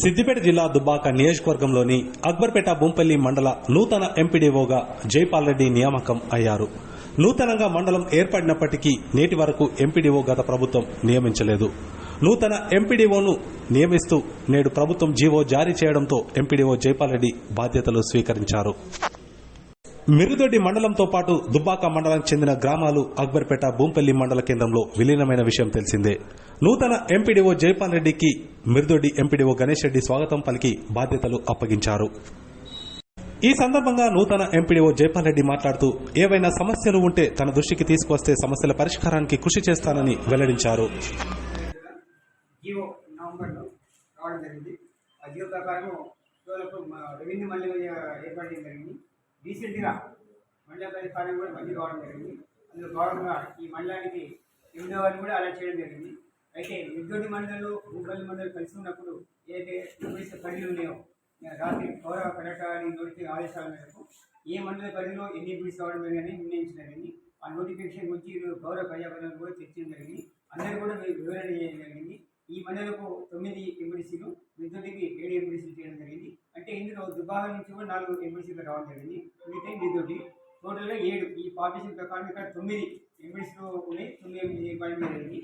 సిద్దిపేట జిల్లా దుబ్బాక నియోజకవర్గంలోని అక్బర్పేట బొంపల్లి మండల నూతన ఎంపీడీఓగా జైపాల్ రెడ్డి నియామకం అయ్యారు. నూతనంగా మండలం ఏర్పడినప్పటికీ నేటి వరకు ఎంపీడీఓ గత ప్రభుత్వం నియమించలేదు. నూతన ఎంపీడీఓను నియమిస్తూ నేడు ప్రభుత్వం జీవో జారీ చేయడంతో ఎంపీడీఓ జైపాల్ రెడ్డి బాధ్యతలు స్వీకరించారు. మిరుదొడ్డి మండలంతో పాటు దుబ్బాక మండలానికి చెందిన గ్రామాలు అక్బర్పేట భూంపల్లి మండల కేంద్రంలో విలీనమైన విషయం తెలిసిందే. నూతన ఎంపీడీఓ జైపాల్ రెడ్డికి మిర్దొడ్డి ఎంపీడీఓ గణేష్ రెడ్డి స్వాగతం పలికి బాధ్యతలు అప్పగించారు. ఈ సందర్భంగా నూతన ఎంపీడీఓ జైపాల్ రెడ్డి మాట్లాడుతూ ఏవైనా సమస్యలు ఉంటే తన దృష్టికి తీసుకొస్తే సమస్యల పరిష్కారానికి కృషి చేస్తానని వెల్లడించారు. కూడా మళ్ళీ జరిగింది. అందులో భాగంగా ఈ మండలానికి కూడా అలర్ట్ చేయడం జరిగింది. అయితే విద్యుత్ మండలు భూపల్లి మండలు కలిసి ఉన్నప్పుడు ఏదైతే పోలీసు పరిధిలు ఉన్నాయో రాత్రి గౌరవ కలెక్టర్ నోటి ఆదేశాల మేరకు ఏ మండల పరిధిలో ఎన్ని బిడ్స్ రావడం జరిగిందని నిర్ణయించడం జరిగింది. ఆ నోటిఫికేషన్ గురించి గౌరవ పర్యావరణం కూడా చర్చించడం జరిగింది. అందరూ కూడా వివరణ చేయడం జరిగింది. ఈ మండలకు తొమ్మిది ఎంబీసీలు విద్యుత్కి ఏడు ఎంబీసీలు చేయడం జరిగింది. అంటే ఇందులో దుబాక నుంచి కూడా నాలుగు ఎంబీసీలు రావడం జరిగింది. మిగతా విద్యుత్ టోటల్గా ఏడు. ఈ పార్టీషన్ ప్రకారం ఇక్కడ తొమ్మిది ఎంబీసీలు ఉన్నాయి. తొమ్మిది ఎంబీసీ జరిగింది.